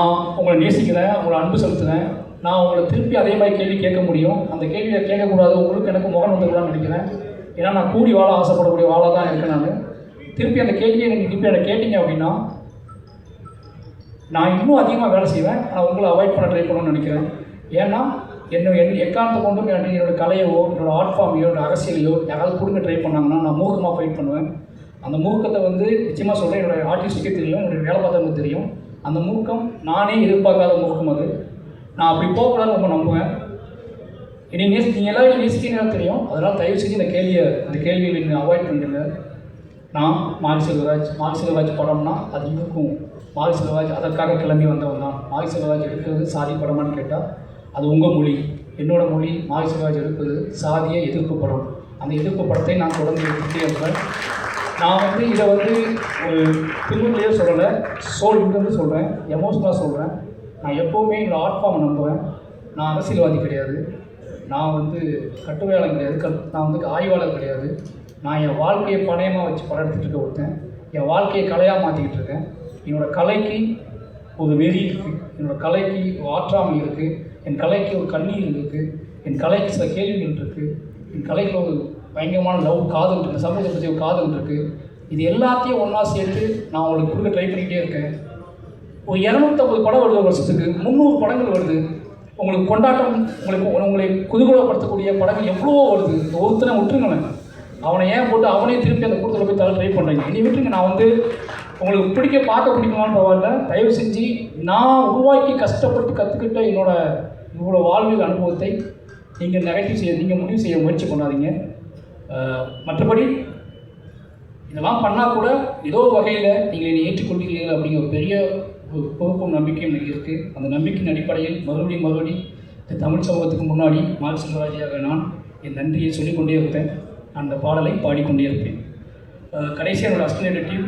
நான் உங்களை நேசிக்கிறேன் உங்களை அன்பு செலுத்துகிறேன் நான் உங்களை திருப்பி அதே மாதிரி கேள்வி கேட்க முடியும். அந்த கேள்வியை கேட்கக்கூடாது. உங்களுக்கு எனக்கு முகம் வந்துக்கூடாதுன்னு நினைக்கிறேன். ஏன்னா நான் கூடி வாழ ஆசைப்படக்கூடிய வாழ தான் இருக்கேன் நான். திருப்பி அந்த கேள்வியை நீங்கள் திருப்பி அதை கேட்டீங்க அப்படின்னா நான் இன்னும் அதிகமாக வேலை செய்வேன். ஆனால் உங்களை அவாய்ட் பண்ண ட்ரை பண்ணணும்னு நினைக்கிறேன். ஏன்னா என்ன என் எக்காரணத்தை கொண்டும் என்னோடய கலையோ கலையவோ என்னோட ஆர்ட் ஃபார்மையோ என்னோடய அரசியலையோ யாராவது கொடுங்க ட்ரை பண்ணாங்கன்னா நான் மூர்க்கமாக ஃபைட் பண்ணுவேன். அந்த மூர்க்கத்தை வந்து நிச்சயமாக சொல்கிறேன் என்னோட ஆர்டிஸ்டுக்கே தெரியும். என்னுடைய வேலை பார்த்தவங்களுக்கு தெரியும். அந்த மூர்க்கம் நானே எதிர்பார்க்காத மூர்க்கம் அது. நான் அப்படி போகக்கூடாதுன்னு ரொம்ப நம்புவேன். இனி நேசி நீங்கள் எல்லாரும் நேசிக்கிறீங்க தெரியும். அதனால் தயவு செஞ்சு இந்த கேள்வியை இந்த கேள்வியை நீங்கள் அவாய்ட் பண்ணிடுங்க. நான் மாரி செல்வராஜ் மாரி செல்வராஜ் படம்னா அது இருக்கும் மாரி செல்வராஜ் அதற்காக கிளம்பி வந்தவன் தான். மாரி செல்வராஜ் எடுக்கிறது சாதி படமான்னு கேட்டால் அது உங்கள் மொழி. என்னோடய மொழி மாரி செல்வராஜ் எடுப்பது சாதிய எதிர்ப்பு படம். அந்த எதிர்ப்பு படத்தை நான் தொடர்ந்து எடுத்துகிட்டே இருப்பேன். நான் வந்து இதை வந்து ஒரு திருமணியே சொல்லலை சோல் இருந்து சொல்கிறேன் எமோஷனலாக சொல்கிறேன் நான் எப்போவுமே இந்த ஆர்ட் ஃபார்மை நம்புவேன். நான் அரசியல்வாதி கிடையாது. நான் வந்து கட்டுரையாளர் கிடையாது. கட் நான் வந்து ஆய்வாளர் கிடையாது. நான் என் வாழ்க்கையை பணையமாக வச்சு படம் எடுத்துகிட்டு இருக்க ஒருத்தன். என் வாழ்க்கையை கலையாக மாற்றிக்கிட்டு இருக்கேன். என்னோடய கலைக்கு ஒரு வெறி இருக்குது என்னோடய கலைக்கு ஆற்றாமை இருக்குது என் கலைக்கு ஒரு கண்ணீர் இருக்குது என் கலைக்கு சில கேள்விகள் இருக்குது என் கலைக்கு ஒரு பயங்கரமான லவ் காதல் இருக்குது சமூகத்தை பற்றி ஒரு காதல் இருக்குது இது எல்லாத்தையும் ஒன்றா சேர்த்து நான் உங்களுக்கு கொடுக்க ட்ரை பண்ணிக்கிட்டே இருக்கேன். ஒரு இரநூத்தம்பது படம் வருது ஒரு வருஷத்துக்கு. முந்நூறு படங்கள் வருது. உங்களுக்கு கொண்டாட்டம் உங்களுக்கு உங்களை குதூகலப்படுத்தக்கூடிய படங்கள் எவ்வளோ வருது. இந்த ஒருத்தனை விட்டுருங்களேன். அவனை ஏன் போட்டு அவனே திருப்பி அந்த கூட்டத்தில் போய் தர ட்ரை பண்ணுறீங்க இனி விட்டுருங்க. நான் வந்து உங்களுக்கு பிடிக்க பார்க்க பிடிக்குமான்னு பரவாயில்ல. தயவு செஞ்சு நான் உருவாக்கி கஷ்டப்பட்டு கற்றுக்கிட்ட என்னோடய இவ்வளோ வாழ்வியல் அனுபவத்தை நீங்கள் நெகட்டிவ் செய்ய நீங்கள் முடிவு செய்ய முயற்சி பண்ணாதீங்க. மற்றபடி இதெல்லாம் பண்ணால் கூட ஏதோ ஒரு வகையில் நீங்கள் என்னை ஏற்றுக்கொள்கிறீர்கள் அப்படிங்கிற ஒரு பெரிய ஒரு பொறுப்பும் நம்பிக்கையும் எனக்கு இருக்குது அந்த நம்பிக்கையின் அடிப்படையில் மறுபடியும் மறுபடியும் இந்த தமிழ் சமூகத்துக்கு முன்னாடி மால் செல்வராஜியாக நான் என் நன்றியை சொல்லிக்கொண்டே இருப்பேன். அந்த பாடலை பாடிக்கொண்டே இருப்பேன். கடைசியாக ஒரு அஸ்டினேட்டிவ்